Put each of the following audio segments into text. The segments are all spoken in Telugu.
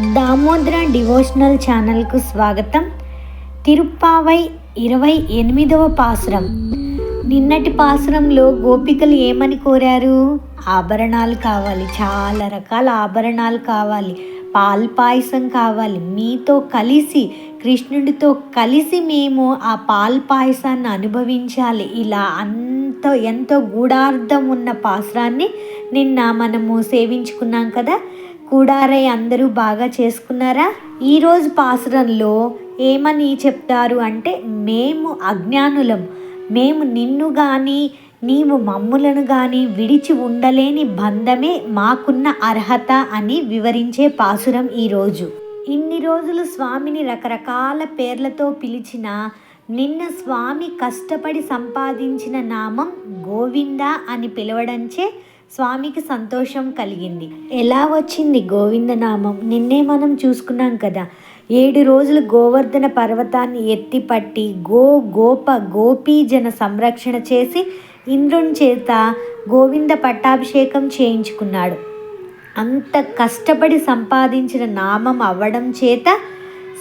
దామోదర డివోషనల్ ఛానల్కు స్వాగతం. తిరుప్పావై ఇరవై ఎనిమిదవ పాసురం. నిన్నటి పాసురంలో గోపికలు ఏమని కోరారు? ఆభరణాలు కావాలి చాలా రకాల ఆభరణాలు కావాలి పాల్ పాయసం కావాలి. మీతో కలిసి కృష్ణుడితో కలిసి మేము ఆ పాల్ పాయసాన్ని అనుభవించాలి. ఇలా అంత ఎంతో గూఢార్థం ఉన్న పాసురాన్ని నిన్న మనము సేవించుకున్నాం కదా? కూడారై అందరూ బాగా చేసుకున్నారా? ఈరోజు పాసురంలో ఏమని చెప్తారు అంటే మేము అజ్ఞానులం. మేము నిన్ను కానీ నీవు మమ్ములను కానీ విడిచి ఉండలేని బంధమే మాకున్న అర్హత అని వివరించే పాసురం ఈరోజు ఇన్ని రోజులు స్వామిని రకరకాల పేర్లతో పిలిచిన నిన్న స్వామి కష్టపడి సంపాదించిన నామం గోవింద అని పిలవడంచే స్వామికి సంతోషం కలిగింది. ఎలా వచ్చింది గోవింద నామం నిన్నే మనం చూసుకున్నాం కదా. ఏడు రోజులు గోవర్ధన పర్వతాన్ని ఎత్తిపట్టి గో గోప గోపీజన సంరక్షణ చేసి ఇంద్రుని చేత గోవింద పట్టాభిషేకం చేయించుకున్నాడు. అంత కష్టపడి సంపాదించిన నామం అవ్వడం చేత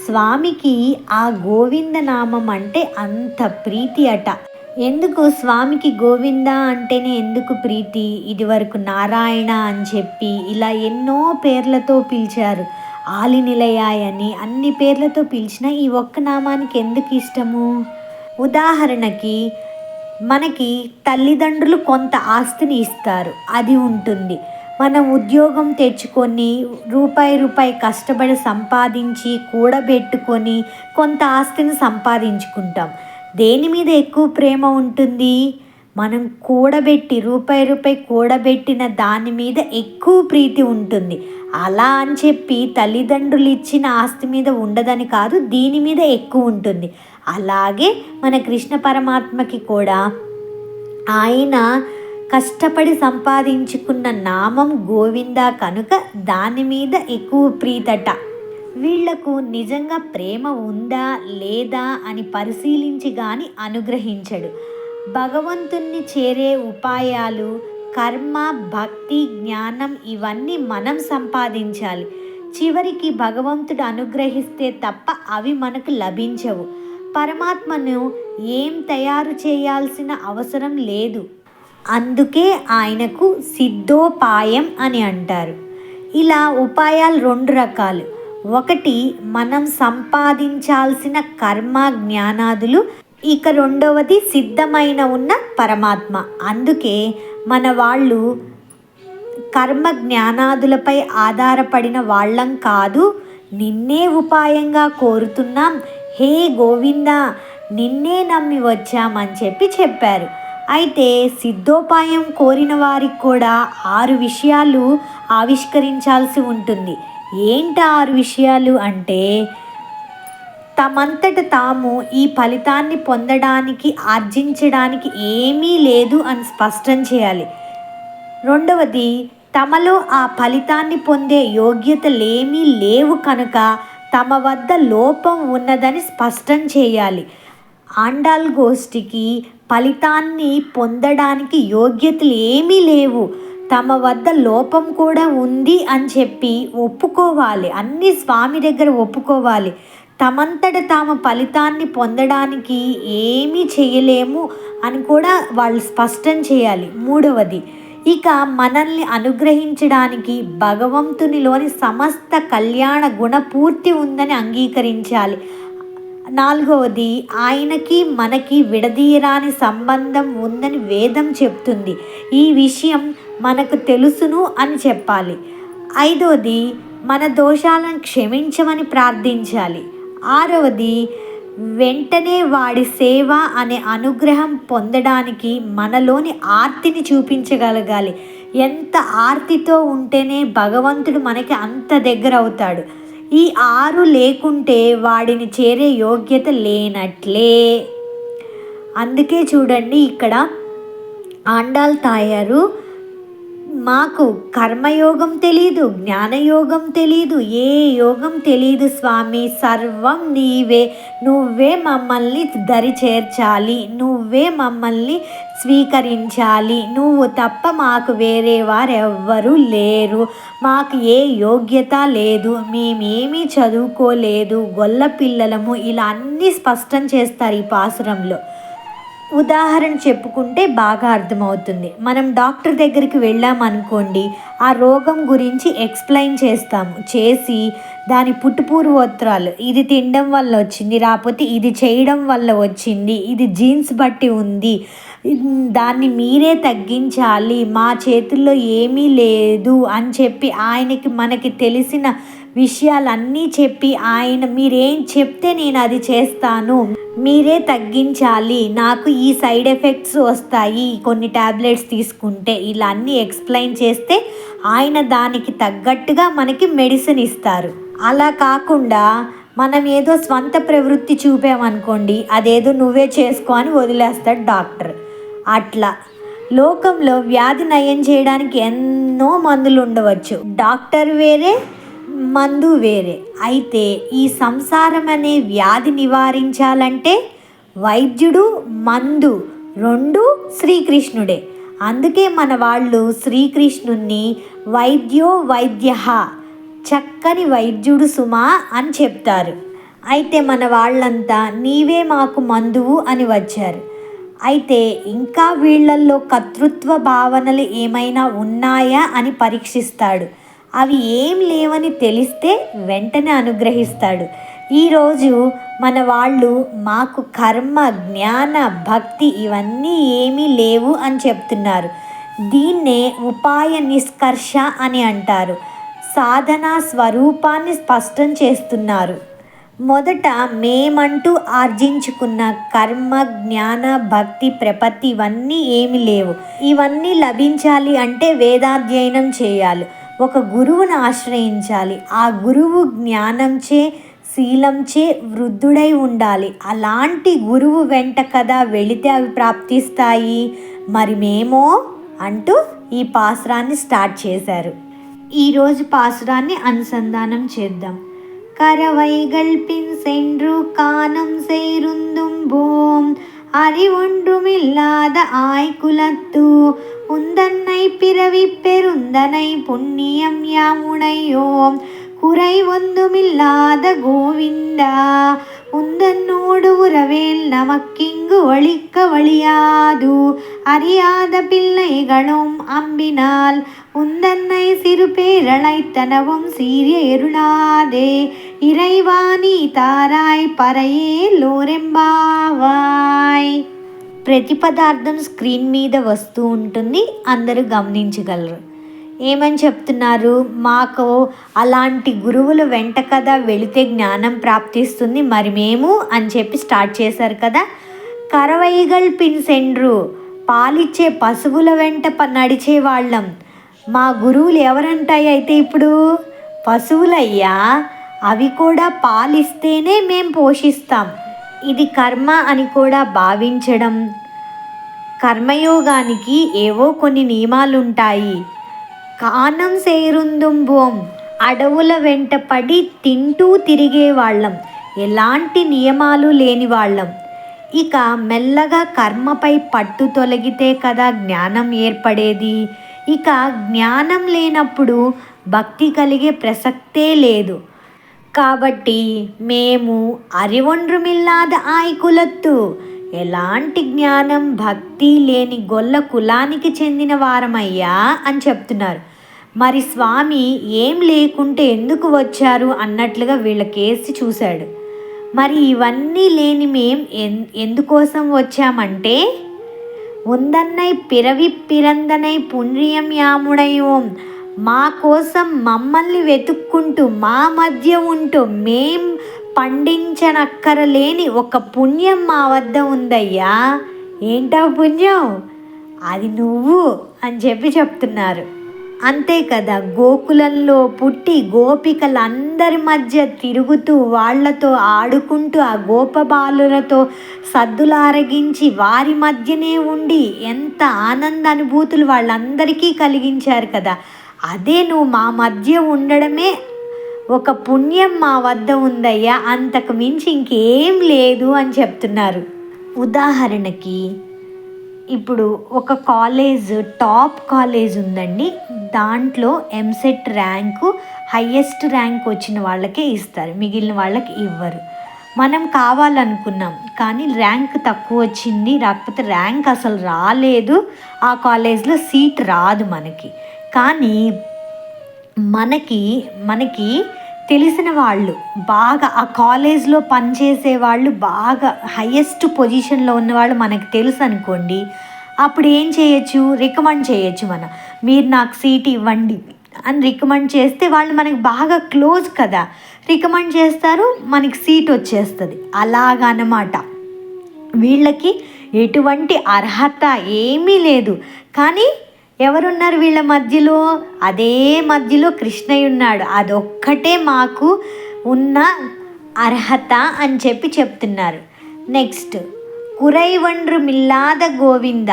స్వామికి ఆ గోవింద నామం అంటే అంత ప్రీతి అట. ఎందుకు స్వామికి గోవింద అంటేనే ఎందుకు ప్రీతి? ఇది వరకు నారాయణ అని చెప్పి ఇలా ఎన్నో పేర్లతో పిలిచారు. ఆలి నిలయాయని అన్ని పేర్లతో పిలిచిన ఈ ఒక్క నామానికి ఎందుకు ఇష్టము? ఉదాహరణకి మనకి తల్లిదండ్రులు కొంత ఆస్తిని ఇస్తారు. అది ఉంటుంది. మనం ఉద్యోగం తెచ్చుకొని రూపాయి రూపాయి కష్టపడి సంపాదించి కూడబెట్టుకొని కొంత ఆస్తిని సంపాదించుకుంటాం. దేని మీద ఎక్కువ ప్రేమ ఉంటుంది? మనం కూడబెట్టి రూపాయి రూపాయి కూడబెట్టిన దాని మీద ఎక్కువ ప్రీతి ఉంటుంది. అలా అని చెప్పి తల్లిదండ్రులు ఇచ్చిన ఆస్తి మీద ఉండదని కాదు దీని మీద ఎక్కువ ఉంటుంది. అలాగే మన కృష్ణ పరమాత్మకి కూడా. ఆయన కష్టపడి సంపాదించుకున్న నామం గోవింద కనుక దాని మీద ఎక్కువ ప్రీతట. వీళ్ళకు నిజంగా ప్రేమ ఉందా లేదా అని పరిశీలించి గాని అనుగ్రహించడు. భగవంతుణ్ణి చేరే ఉపాయాలు కర్మ భక్తి జ్ఞానం ఇవన్నీ మనం సంపాదించాలి. చివరికి భగవంతుడు అనుగ్రహిస్తే తప్ప అవి మనకు లభించవు. పరమాత్మను ఏం తయారు చేయాల్సిన అవసరం లేదు. అందుకే ఆయనకు సిద్ధోపాయం అని అంటారు. ఇలా ఉపాయాలు రెండు రకాలు. ఒకటి మనం సంపాదించాల్సిన కర్మ జ్ఞానాదులు. ఇక రెండవది సిద్ధమైన ఉన్న పరమాత్మ. అందుకే మన వాళ్ళు కర్మ జ్ఞానాదులపై ఆధారపడిన వాళ్ళం కాదు. నిన్నే ఉపాయంగా కోరుతున్నాం. హే గోవింద నిన్నే నమ్మి వచ్చామని చెప్పి చెప్పారు. అయితే సిద్ధోపాయం కోరిన వారికి కూడా ఆరు విషయాలు ఆవిష్కరించాల్సి ఉంటుంది. ఏంటి ఆరు విషయాలు అంటే తమంతట తాము ఈ ఫలితాన్ని పొందడానికి ఆర్జించడానికి ఏమీ లేదు అని స్పష్టం చేయాలి. రెండవది తమలో ఆ ఫలితాన్ని పొందే యోగ్యతలేమీ లేవు కనుక తమ వద్ద లోపం ఉన్నదని స్పష్టం చేయాలి. ఆండాల్ గోష్ఠికి ఫలితాన్ని పొందడానికి యోగ్యతలు ఏమీ లేవు. తమ వద్ద లోపం కూడా ఉంది అని చెప్పి ఒప్పుకోవాలి. అన్ని స్వామి దగ్గర ఒప్పుకోవాలి. తమంతట తాము ఫలితాన్ని పొందడానికి ఏమీ చేయలేము అని కూడా వాళ్ళు స్పష్టం చేయాలి. మూడవది ఇక మనల్ని అనుగ్రహించడానికి భగవంతునిలోని సమస్త కళ్యాణ గుణపూర్తి ఉందని అంగీకరించాలి. నాలుగవది ఆయనకి మనకి విడదీయరాని సంబంధం ఉందని వేదం చెప్తుంది. ఈ విషయం మనకు తెలుసును అని చెప్పాలి. ఐదవది మన దోషాలను క్షమించమని ప్రార్థించాలి. ఆరవది వెంటనే వాడి సేవ అనే అనుగ్రహం పొందడానికి మనలోని ఆర్తిని చూపించగలగాలి. ఎంత ఆర్తితో ఉంటేనే భగవంతుడు మనకి అంత దగ్గర అవుతాడు. ఈ ఆరు లేకుంటే వాడిని చేరే యోగ్యత లేనట్లే. అందుకే చూడండి ఇక్కడ ఆండాల్ తాయారు మాకు కర్మయోగం తెలీదు జ్ఞానయోగం తెలీదు ఏ యోగం తెలీదు స్వామి. సర్వం నీవే. నువ్వే మమ్మల్ని దరి చేర్చాలి నువ్వే మమ్మల్ని స్వీకరించాలి. నువ్వు తప్ప మాకు వేరే వారెవ్వరూ లేరు. మాకు ఏ యోగ్యత లేదు మేమేమీ చదువుకోలేదు. గొల్ల పిల్లలము ఇలా అన్నీ స్పష్టం చేస్తారు ఈ పాసురంలో. ఉదాహరణ చెప్పుకుంటే బాగా అర్థమవుతుంది. మనం డాక్టర్ దగ్గరికి వెళ్ళామనుకోండి ఆ రోగం గురించి ఎక్స్ప్లెయిన్ చేస్తాము. చేసి దాని పుట్టుపూర్వోత్తరాలు ఇది తినడం వల్ల వచ్చింది రాకపోతే ఇది చేయడం వల్ల వచ్చింది ఇది జీన్స్ బట్టి ఉంది దాన్ని మీరే తగ్గించాలి మా చేతుల్లో ఏమీ లేదు అని చెప్పి ఆయనకి మనకి తెలిసిన విషయాలన్నీ చెప్పి ఆయన మీరేం చెప్తే నేను అది చేస్తాను. మీరే తగ్గించాలి. నాకు ఈ సైడ్ ఎఫెక్ట్స్ వస్తాయి. కొన్ని ట్యాబ్లెట్స్ తీసుకుంటే ఇలా అన్నీ ఎక్స్ప్లెయిన్ చేస్తే ఆయన దానికి తగ్గట్టుగా మనకి మెడిసిన్ ఇస్తారు. అలా కాకుండా మనం ఏదో స్వంత ప్రవృత్తి చూపామనుకోండి అదేదో నువ్వే చేసుకో అని వదిలేస్తాడు డాక్టర్. అట్లా లోకంలో వ్యాధి నయం చేయడానికి ఎన్నో మందులు ఉండవచ్చు. డాక్టర్ వేరే మందు వేరే. అయితే ఈ సంసారం అనే వ్యాధి నివారించాలంటే వైద్యుడు మందు రెండు శ్రీకృష్ణుడే. అందుకే మన వాళ్ళు శ్రీకృష్ణుణ్ణి వైద్యో వైద్య చక్కని వైద్యుడు సుమా అని చెప్తారు. అయితే మన వాళ్ళంతా నీవే మాకు మందువు అని వచ్చారు. అయితే ఇంకా వీళ్ళల్లో కర్తృత్వ భావనలు ఏమైనా ఉన్నాయా అని పరీక్షిస్తాడు. అవి ఏం లేవని తెలిస్తే వెంటనే అనుగ్రహిస్తాడు. ఈరోజు మన వాళ్ళు మాకు కర్మ జ్ఞాన భక్తి ఇవన్నీ ఏమీ లేవు అని చెప్తున్నారు. దీన్నే ఉపాయ నిష్కర్ష అని అంటారు. సాధన స్వరూపాన్ని స్పష్టం చేస్తున్నారు. మొదట మేమంటూ ఆర్జించుకున్న కర్మ జ్ఞాన భక్తి ప్రపత్తి ఇవన్నీ ఏమి లేవు. ఇవన్నీ లభించాలి అంటే వేదాధ్యయనం చేయాలి. ఒక గురువును ఆశ్రయించాలి ఆ గురువు జ్ఞానంచే శీలంచే వృద్ధుడై ఉండాలి అలాంటి గురువు వెంట కదా వెళితే అవి ప్రాప్తిస్తాయి మరి మేమో అంటూ ఈ పాసురాన్ని స్టార్ట్ చేశారు ఈరోజు పాసురాన్ని అనుసంధానం చేద్దాం கரவைகள் பின் சென்று காணம் செய்ருந்தும் போம் அறிவொன்றுமில்லாத ஆய்குலத்து உந்தன்னை பிறவி பெருந்தனை புண்ணியம் யாமுனையோம் குறை ஒன்றுமில்லாத கோவிந்தா உந்தன்னோடு உறவேல் நமக்கிங்கு ஒழிக்க வழியாது. அறியாத பிள்ளைகளும் அம்பினால் உந்தன்னை சிறு பேரழைத்தனவும் சீரிய எருளாதே. இறைவாணி தாராய் பறையே லோரெம்பாவாய். ప్రతి పదార్థం స్క్రీన్ మీద వస్తూ ఉంటుంది అందరూ గమనించగలరు. ఏమని చెప్తున్నారు? మాకు అలాంటి గురువులు వెంట కదా వెళితే జ్ఞానం ప్రాప్తిస్తుంది మరి మేము అని చెప్పి స్టార్ట్ చేశారు కదా. కరవైగల్ పిన్సెండ్రు పాలిచ్చే పశువుల వెంట నడిచే వాళ్ళం. మా గురువులు ఎవరంటాయి అయితే ఇప్పుడు? పశువులయ్యా అవి కూడా పాలిస్తేనే మేము పోషిస్తాం. ఇది కర్మ అని కూడా భావించడం. కర్మయోగానికి ఏవో కొన్ని నియమాలుంటాయి. కానం సేరుందుంబోం అడవుల వెంట పడి తింటూ తిరిగే వాళ్ళం ఎలాంటి నియమాలు లేని వాళ్ళం ఇక మెల్లగా కర్మపై పట్టు తొలగితే కదా జ్ఞానం ఏర్పడేది. ఇక జ్ఞానం లేనప్పుడు భక్తి కలిగే ప్రసక్తే లేదు. కాబట్టి మేము అరివండ్రుమిల్లాద ఆయకులత్తు. ఎలాంటి జ్ఞానం భక్తి లేని గొల్ల కులానికి చెందిన వారమయ్యా అని చెప్తున్నారు. మరి స్వామి ఏం లేకుంటే ఎందుకు వచ్చారు అన్నట్లుగా వీళ్ళకేసి చూశాడు. మరి ఇవన్నీ లేని మేం ఎందుకోసం వచ్చామంటే? ఉందన్నై పిరవి పిరందనై పుణ్యం యాముడై ఓం మా కోసం మమ్మల్ని వెతుక్కుంటూ మా మధ్య ఉంటూ మేం పండించనక్కరలేని ఒక పుణ్యం మా వద్ద ఉందయ్యా. ఏంటో పుణ్యం? అది నువ్వు అని చెప్పి చెప్తున్నారు. అంతే కదా గోకులంలో పుట్టి గోపికలందరి మధ్య తిరుగుతూ వాళ్ళతో ఆడుకుంటూ ఆ గోపబాలులతో సద్దులారగించి వారి మధ్యనే ఉండి ఎంత ఆనంద అనుభూతులు వాళ్ళందరికీ కలిగించారు కదా. అదే నువ్వు మా మధ్య ఉండడమే ఒక పుణ్యం మా వద్ద ఉందయ్యా అంతకు మించి ఇంకేం లేదు అని చెప్తున్నారు. ఉదాహరణకి ఇప్పుడు ఒక కాలేజ్ టాప్ కాలేజ్ ఉందండి. దాంట్లో ఎంసెట్ ర్యాంకు హయ్యెస్ట్ ర్యాంక్ వచ్చిన వాళ్ళకే ఇస్తారు మిగిలిన వాళ్ళకి ఇవ్వరు. మనం కావాలనుకున్నాం కానీ ర్యాంక్ తక్కువ వచ్చింది రాకపోతే ర్యాంక్ అసలు రాలేదు ఆ కాలేజ్లో సీట్ రాదు మనకి. కానీ మనకి మనకి తెలిసిన వాళ్ళు బాగా ఆ కాలేజ్లో పనిచేసే వాళ్ళు బాగా హయ్యెస్ట్ పొజిషన్లో ఉన్నవాళ్ళు మనకు తెలుసు అనుకోండి అప్పుడు ఏం చేయొచ్చు? రికమెండ్ చేయొచ్చు మనం. మీరు నాకు సీట్ ఇవ్వండి అని రికమెండ్ చేస్తే వాళ్ళు మనకి బాగా క్లోజ్ కదా. రికమెండ్ చేస్తారు మనకి సీట్ వచ్చేస్తుంది. అలాగనమాట. వీళ్ళకి ఎటువంటి అర్హత ఏమీ లేదు. కానీ ఎవరున్నారు వీళ్ళ మధ్యలో? అదే మధ్యలో కృష్ణయ్య ఉన్నాడు అదొక్కటే మాకు ఉన్న అర్హత అని చెప్పి చెప్తున్నారు. నెక్స్ట్ కురైవండ్రు మిల్లాద గోవింద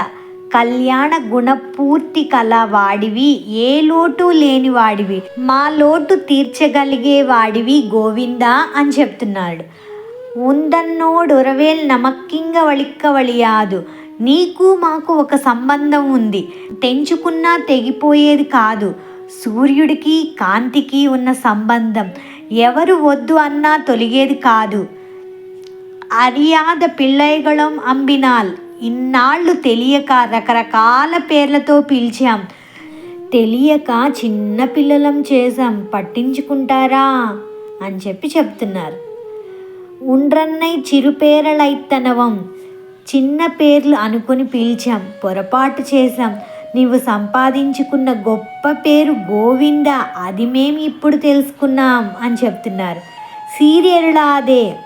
కళ్యాణ గుణపూర్తి కల వాడివి ఏ లోటు లేని వాడివి మా లోటు తీర్చగలిగే వాడివి గోవిందా అని చెప్తున్నాడు. ఉందన్నోడు ఉరవేల్ నమక్కింగ వళిక్క వళియాదు నీకు మాకు ఒక సంబంధం ఉంది. తెంచుకున్నా తెగిపోయేది కాదు. సూర్యుడికి కాంతికి ఉన్న సంబంధం. ఎవరు వద్దు అన్నా తొలిగేది కాదు. అరియాద పిల్లైగళం అంబినాల్. ఇన్నాళ్ళు తెలియక రకరకాల పేర్లతో పిలిచాం. తెలియక చిన్న పిల్లలం చేసాం పట్టించుకుంటారా? అని చెప్పి చెప్తున్నారు. ఉండ్రన్నై చిరుపేరలైత్తనవం. చిన్న పేర్లు అనుకుని పిలిచాం పొరపాటు చేశాం. నీవు సంపాదించుకున్న గొప్ప పేరు గోవింద అది మేము ఇప్పుడు తెలుసుకున్నాం అని చెప్తున్నారు. సీరియల్లా అదే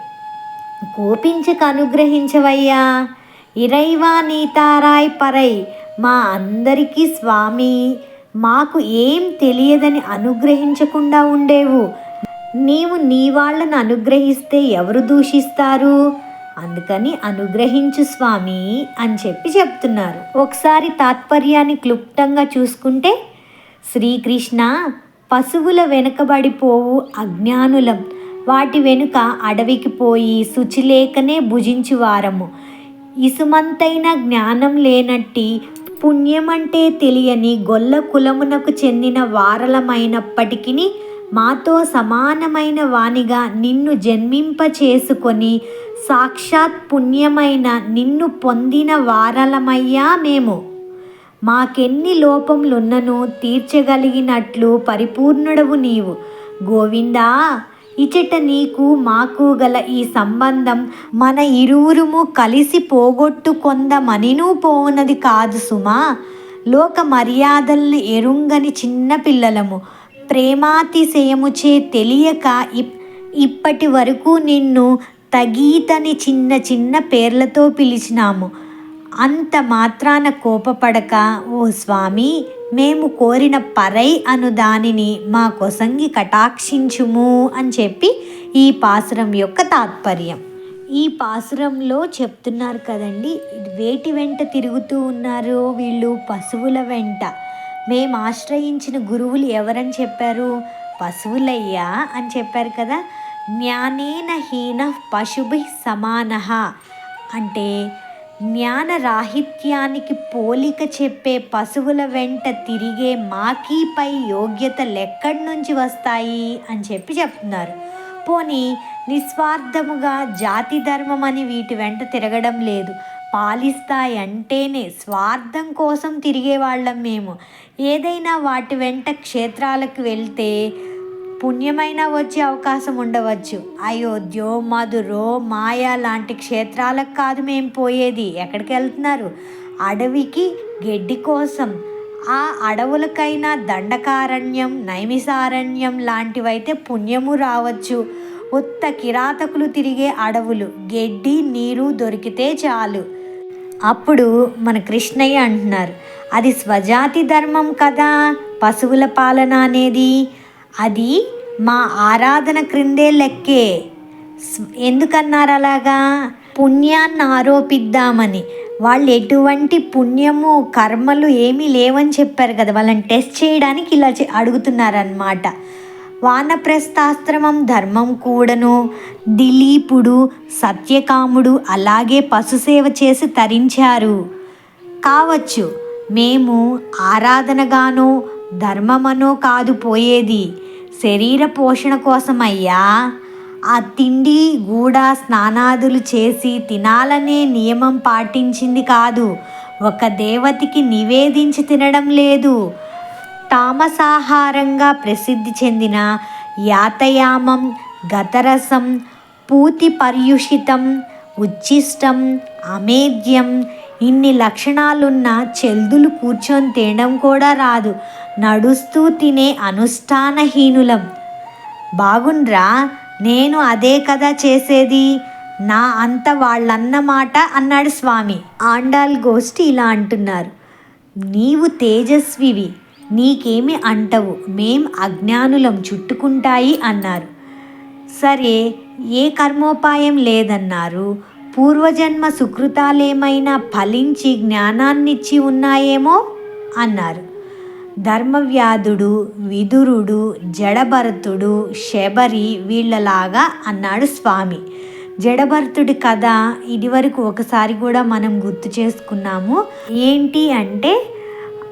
కోపించక అనుగ్రహించవయ్యా. ఇరైవా నీతారాయ్ పరై మా అందరికీ స్వామి. మాకు ఏం తెలియదని అనుగ్రహించకుండా ఉండేవు. నీవు నీ వాళ్ళను అనుగ్రహిస్తే ఎవరు దూషిస్తారు? అందుకని అనుగ్రహించు స్వామి అని చెప్పి చెప్తున్నారు. ఒకసారి తాత్పర్యాన్ని క్లుప్తంగా చూసుకుంటే శ్రీకృష్ణ పశువుల వెనుకబడిపోవు అజ్ఞానులం. వాటి వెనుక అడవికి పోయి శుచిలేకనే భుజించువారము. ఇసుమంతైన జ్ఞానం లేనట్టి పుణ్యమంటే తెలియని గొల్ల కులమునకు చెందిన వారలమైనప్పటికీ మాతో సమానమైన వానిగా నిన్ను జన్మింప చేసుకొని సాక్షాత్ పుణ్యమైన నిన్ను పొందిన వారలమయ్యా మేము. మాకెన్ని లోపములున్నను తీర్చగలిగినట్లు పరిపూర్ణుడవు నీవు. గోవిందా ఇచట నీకు మాకు గల ఈ సంబంధం మన ఇరువురుము కలిసి పోగొట్టుకొందమనినూ పోవునది కాదు సుమా. లోక మర్యాదల్ని ఎరుంగని చిన్నపిల్లలము ప్రేమాతిశయముచే తెలియక ఇప్ ఇప్పటి వరకు నిన్ను తగీతని చిన్న చిన్న పేర్లతో పిలిచినాము. అంత మాత్రాన కోపపడక ఓ స్వామి మేము కోరిన పరై అను దానిని మా కొసంగి కటాక్షించుము అని చెప్పి ఈ పాసురం యొక్క తాత్పర్యం. ఈ పాసురంలో చెప్తున్నారు కదండి వేటి వెంట తిరుగుతూ ఉన్నారు వీళ్ళు పశువుల వెంట. మేము ఆశ్రయించిన గురువులు ఎవరని చెప్పారు? పశువులయ్యా అని చెప్పారు కదా. జ్ఞానేన హీన పశుభి సమాన. అంటే జ్ఞాన రాహిత్యానికి పోలిక చెప్పే పశువుల వెంట తిరిగే మాకీపై యోగ్యతలు ఎక్కడి నుంచి వస్తాయి అని చెప్పి చెప్తున్నారు. పోనీ నిస్వార్థముగా జాతి ధర్మం అని వీటి వెంట తిరగడం లేదు. పాలిస్తాయి అంటేనే స్వార్థం కోసం తిరిగేవాళ్ళం మేము. ఏదైనా వాటి వెంట క్షేత్రాలకు వెళ్తే పుణ్యమైన వచ్చే అవకాశం ఉండవచ్చు. అయోధ్యో మధురో మాయా లాంటి క్షేత్రాలకు కాదు మేము పోయేది. ఎక్కడికి వెళ్తున్నారు? అడవికి గడ్డి కోసం. ఆ అడవులకైనా దండకారణ్యం నైమిసారణ్యం లాంటివైతే పుణ్యము రావచ్చు. ఉత్త కిరాతకులు తిరిగే అడవులు. గడ్డి నీరు దొరికితే చాలు. అప్పుడు మన కృష్ణయ్య అంటున్నారు అది స్వజాతి ధర్మం కదా పశువుల పాలన అనేది. అది మా ఆరాధన క్రిందే లెక్కే. ఎందుకన్నారు అలాగా? పుణ్యాన్ని ఆరోపిద్దామని. వాళ్ళు ఎటువంటి పుణ్యము కర్మలు ఏమీ లేవని చెప్పారు కదా వాళ్ళని టెస్ట్ చేయడానికి ఇలా చే- అడుగుతున్నారన్నమాట. వానప్రస్థాశ్రమం ధర్మం కూడను. దిలీపుడు సత్యకాముడు అలాగే పశుసేవ చేసి తరించారు. కావచ్చు మేము ఆరాధనగానో ధర్మమనో కాదు పోయేది. శరీర పోషణ కోసమయ్యా. ఆ తిండి గూడ స్నానాదులు చేసి తినాలనే నియమం పాటించింది కాదు. ఒక దేవతకి నివేదించి తినడం లేదు. తామసాహారంగా ప్రసిద్ధి చెందిన యాతయామం గతరసం పూతి పర్యుషితం ఉచ్ఛిష్టం అమేద్యం. ఇన్ని లక్షణాలున్న చెల్దులు కూర్చొని తినడం కూడా రాదు. నడుస్తూ తినే అనుష్ఠానహీనులం. బాగుండ్రా? నేను అదే కదా చేసేది. నా అంత వాళ్ళన్నమాట అన్నాడు స్వామి. ఆండాల్ గోష్ఠి ఇలా అంటున్నారు. నీవు తేజస్వివి. నీకేమి అంటవు మేం అజ్ఞానులం చుట్టుకుంటాయి అన్నారు. సరే ఏ కర్మోపాయం లేదన్నారు. పూర్వజన్మ సుకృతాలేమైనా ఫలించి జ్ఞానాన్నిచ్చి ఉన్నాయేమో? అన్నారు. ధర్మవ్యాధుడు విదురుడు జడభరతుడు శబరి వీళ్ళలాగా అన్నాడు స్వామి. జడభరతుడి కథ ఇదివరకు ఒకసారి కూడా మనం గుర్తు చేసుకున్నాము. ఏంటి అంటే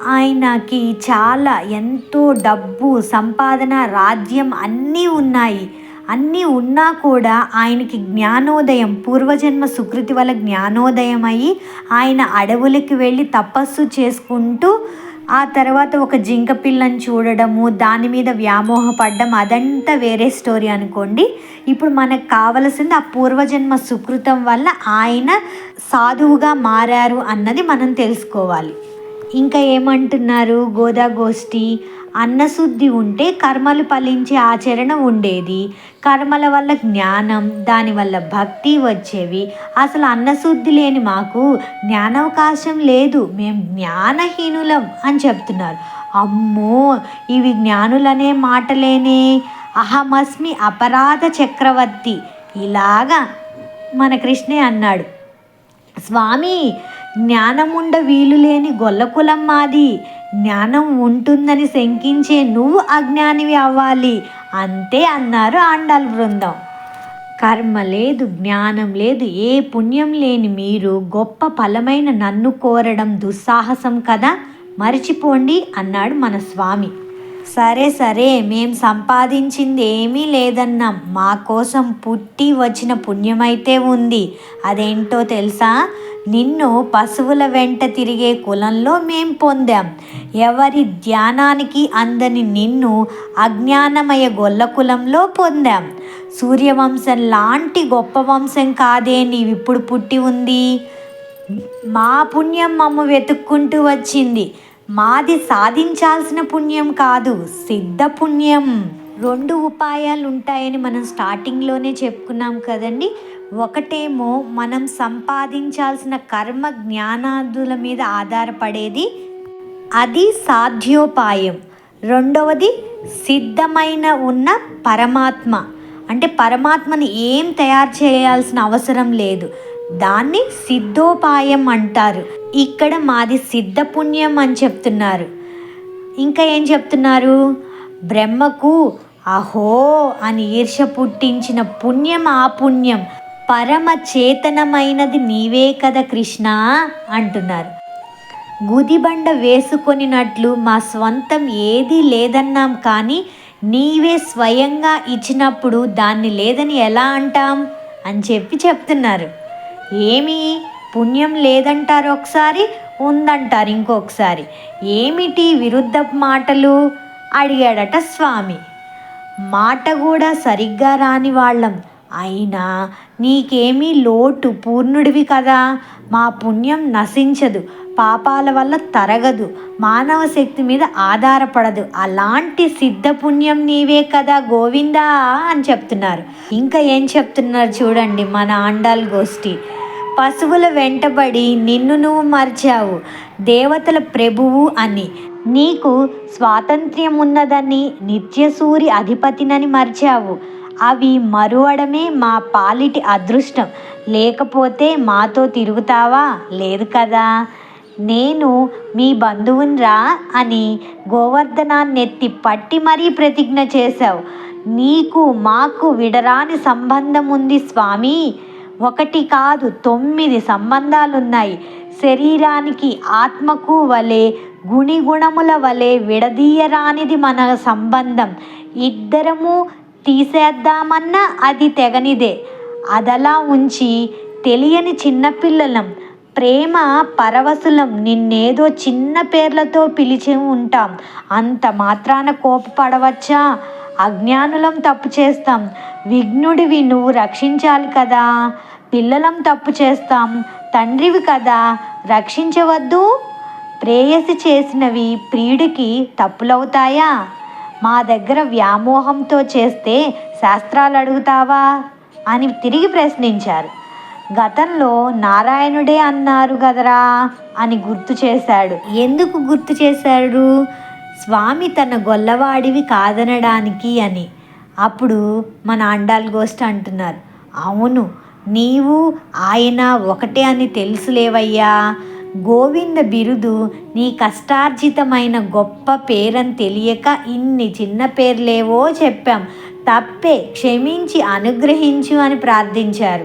ఆయనకి చాలా ఎంతో డబ్బు సంపాదన రాజ్యం అన్నీ ఉన్నాయి. అన్నీ ఉన్నా కూడా ఆయనకి జ్ఞానోదయం పూర్వజన్మ సుకృతి వల్ల జ్ఞానోదయం అయ్యి ఆయన అడవులకి వెళ్ళి తపస్సు చేసుకుంటూ ఆ తర్వాత ఒక జింక పిల్లని చూడడము దాని మీద వ్యామోహపడ్డం అదంతా వేరే స్టోరీ అనుకోండి. ఇప్పుడు మనకు కావలసింది ఆ పూర్వజన్మ సుకృతం వల్ల ఆయన సాధువుగా మారారు అన్నది మనం తెలుసుకోవాలి. ఇంకా ఏమంటున్నారు? గోదా గోష్ఠి అన్నశుద్ధి ఉంటే కర్మలు ఫలించే ఆచరణ ఉండేది. కర్మల వల్ల జ్ఞానం దానివల్ల భక్తి వచ్చేవి. అసలు అన్నశుద్ధి లేని మాకు జ్ఞానవకాశం లేదు. మేము జ్ఞానహీనులం అని చెప్తున్నారు. అమ్మో! ఇవి జ్ఞానులనే మాటలేనే. అహమస్మి అపరాధ చక్రవర్తి. ఇలాగా మన కృష్ణే అన్నాడు. స్వామి జ్ఞానముండ వీలు లేని గొల్లకులం మాది. జ్ఞానం ఉంటుందని శంకించే నువ్వు అజ్ఞానివి అవ్వాలి. అంతే అన్నారు ఆండాల్ బృందం. కర్మ లేదు జ్ఞానం లేదు ఏ పుణ్యం లేని మీరు గొప్ప ఫలమైన నన్ను కోరడం దుస్సాహసం కదా? మరిచిపోండి అన్నాడు మన స్వామి. సరే సరే మేం సంపాదించింది ఏమీ లేదన్నాం. మా కోసం పుట్టి వచ్చిన పుణ్యమైతే ఉంది. అదేంటో తెలుసా? నిన్ను పశువుల వెంట తిరిగే కులంలో మేం పొందాం. ఎవరి ధ్యానానికి అందని నిన్ను అజ్ఞానమయ గొల్ల కులంలో పొందాం. సూర్యవంశం లాంటి గొప్ప వంశం కాదే నీవిప్పుడు పుట్టి ఉంది. మా పుణ్యం మమ్మ వెతుక్కుంటూ వచ్చింది. మాది సాధించాల్సిన పుణ్యం కాదు సిద్ధ పుణ్యం. రెండు ఉపాయాలు ఉంటాయని మనం స్టార్టింగ్లోనే చెప్పుకున్నాం కదండి. ఒకటేమో మనం సంపాదించాల్సిన కర్మ జ్ఞానాదుల మీద ఆధారపడేది. అది సాధ్యోపాయం. రెండవది సిద్ధమైన ఉన్న పరమాత్మ. అంటే పరమాత్మని ఏం తయారు చేయాల్సిన అవసరం లేదు. దాన్ని సిద్ధోపాయం అంటారు. ఇక్కడ మాది సిద్ధపుణ్యం అని చెప్తున్నారు. ఇంకా ఏం చెప్తున్నారు? బ్రహ్మకు అహో అని ఈర్ష పుట్టించిన పుణ్యం ఆ పుణ్యం. పరమ చేతనమైనది నీవే కదా కృష్ణ అంటున్నారు. గుదిబండ వేసుకొనినట్లు మా స్వంతం ఏదీ లేదన్నాం కానీ నీవే స్వయంగా ఇచ్చినప్పుడు దాన్ని లేదని ఎలా అంటాం అని చెప్పి చెప్తున్నారు. ఏమి? పుణ్యం లేదంటారు ఒకసారి ఉందంటారు ఇంకొకసారి. ఏమిటి విరుద్ధ మాటలు? అడిగాడట స్వామి. మాట కూడా సరిగ్గా రాని వాళ్ళం. అయినా నీకేమీ లోటు పూర్ణుడివి కదా. మా పుణ్యం నశించదు. పాపాల వల్ల తరగదు. మానవ శక్తి మీద ఆధారపడదు. అలాంటి సిద్ధ పుణ్యం నీవే కదా గోవిందా అని చెప్తున్నారు. ఇంకా ఏం చెప్తున్నారు చూడండి మన ఆండాల్ గోష్ఠి. పశువుల వెంటబడి నిన్ను నువ్వు మర్చావు. దేవతల ప్రభువు అని. నీకు స్వాతంత్ర్యం ఉన్నదని నిత్యసూరి అధిపతినని మర్చావు. అవి మరువడమే మా పాలిటి అదృష్టం. లేకపోతే మాతో తిరుగుతావా? లేదు కదా. నేను మీ బంధువునిరా అని గోవర్ధనాన్నెత్తి పట్టి మరీ ప్రతిజ్ఞ చేశావు. నీకు మాకు విడరాని సంబంధం ఉంది స్వామి. ఒకటి కాదు తొమ్మిది సంబంధాలున్నాయి. శరీరానికి ఆత్మకు వలె గుణిగుణముల వలె విడదీయరానిది మన సంబంధం. ఇద్దరము తీసేద్దామన్నా అది తెగనిదే. అదలా ఉంచి తెలియని చిన్నపిల్లలం ప్రేమ పరవశులం నిన్నేదో చిన్న పేర్లతో పిలిచి ఉంటాం. అంత మాత్రాన కోపపడవచ్చా? అజ్ఞానులం తప్పు చేస్తాం. విఘ్నుడివి నువ్వు రక్షించాలి కదా? పిల్లలం తప్పు చేస్తాం. తండ్రివి కదా? రక్షించవద్దు? ప్రేయసి చేసినవి ప్రియుడికి తప్పులవుతాయా? మా దగ్గర వ్యామోహంతో చేస్తే శాస్త్రాలు అడుగుతావా? అని తిరిగి ప్రశ్నించారు. గతంలో నారాయణుడే అన్నారు కదరా అని గుర్తు చేశాడు. ఎందుకు గుర్తు చేశాడు? స్వామి తన గొల్లవాడివి కాదనడానికి అని. అప్పుడు మన అండాల్ గోస్ట్ అంటున్నారు. అవును నీవు ఆయన ఒకటే అని తెలుసులేవయ్యా. గోవింద బిరుదు నీ కష్టార్జితమైన గొప్ప పేరని తెలియక ఇన్ని చిన్న పేర్లేవో చెప్పాం. తప్పే క్షమించి అనుగ్రహించు అని ప్రార్థించారు.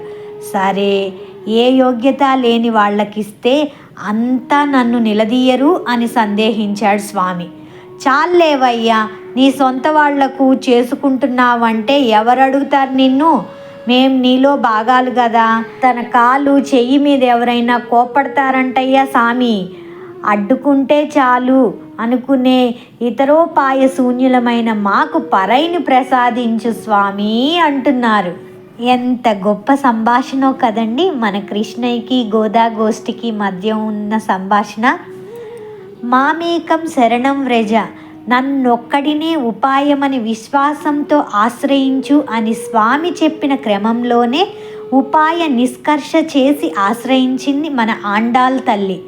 సరే ఏ యోగ్యత లేని వాళ్ళకిస్తే అంతా నన్ను నిలదీయరు అని సందేహించాడు స్వామి. చాలేవయ్యా నీ సొంత వాళ్ళకు చేసుకుంటున్నావంటే ఎవరు అడుగుతారు నిన్ను? మేం నీలో భాగాలు కదా తన కాలు చెయ్యి మీద ఎవరైనా కోపడతారంటయ్యా సామి. అడ్డుకుంటే చాలు అనుకునే ఇతరోపాయ శూన్యులమైన మాకు పరైని ప్రసాదించు స్వామి అంటున్నారు. ఎంత గొప్ప సంభాషణో కదండి మన కృష్ణయ్యకి గోదా గోష్ఠికి మధ్య ఉన్న సంభాషణ. మామేకం శరణం వ్రజ. నన్నొక్కడినే ఉపాయమని విశ్వాసంతో ఆశ్రయించు అని స్వామి చెప్పిన క్రమంలోనే ఉపాయ నిష్కర్ష చేసి ఆశ్రయించింది మన ఆండాల్ తల్లి.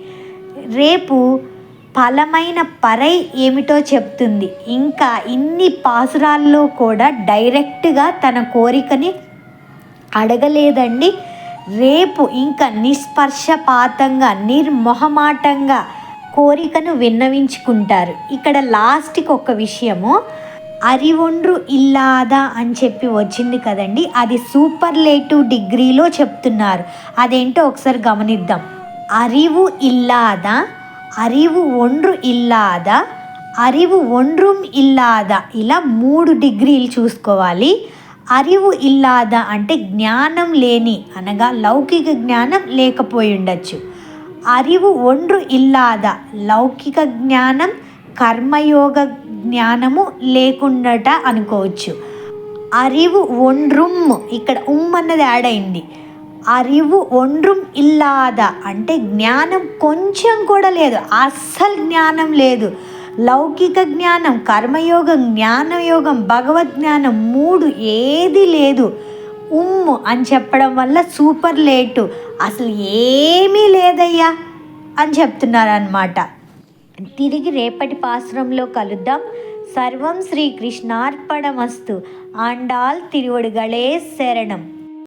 రేపు ఫలమైన పరై ఏమిటో చెప్తుంది. ఇంకా ఇన్ని పాసురాల్లో కూడా డైరెక్ట్గా తన కోరికని అడగలేదండి. రేపు ఇంకా నిష్పర్షపాతంగా నిర్మొహమాటంగా కోరికను విన్నవించుకుంటారు. ఇక్కడ లాస్ట్కి ఒక విషయము అరివొండ్రు ఇల్లాదా అని చెప్పి వచ్చింది కదండి. అది సూపర్లేటివ్ డిగ్రీలో చెప్తున్నారు. అదేంటో ఒకసారి గమనిద్దాం. అరివు ఇల్లాదా అరివు ఒండ్రు ఇల్లాదా అరివు ఒండ్రుం ఇల్లాదా ఇలా మూడు డిగ్రీలు చూసుకోవాలి. అరివు ఇల్లాదా అంటే జ్ఞానం లేని అనగా లౌకిక జ్ఞానం లేకపోయి ఉండొచ్చు. అరివు ఒండ్రు ఇల్లాద లౌకిక జ్ఞానం కర్మయోగ జ్ఞానము లేకుండాట అనుకోవచ్చు అరివు ఒండ్రుమ్ ఇక్కడ ఉమ్ అన్నది యాడ్ అయింది అరివు ఒండ్రుమ్ ఇల్లాద అంటే జ్ఞానం కొంచెం కూడా లేదు అస్సలు జ్ఞానం లేదు లౌకిక జ్ఞానం కర్మయోగం జ్ఞానయోగం భగవద్ జ్ఞానం మూడు ఏది లేదు ఉమ్ము అని చెప్పడం వల్ల సూపర్ లేటు. అసలు ఏమీ లేదయ్యా అని చెప్తున్నారనమాట తిరిగి రేపటి పాశ్రంలో కలుద్దాం. సర్వం శ్రీకృష్ణార్పణమస్తు. ఆండాల్ తిరువడుగళే శరణం.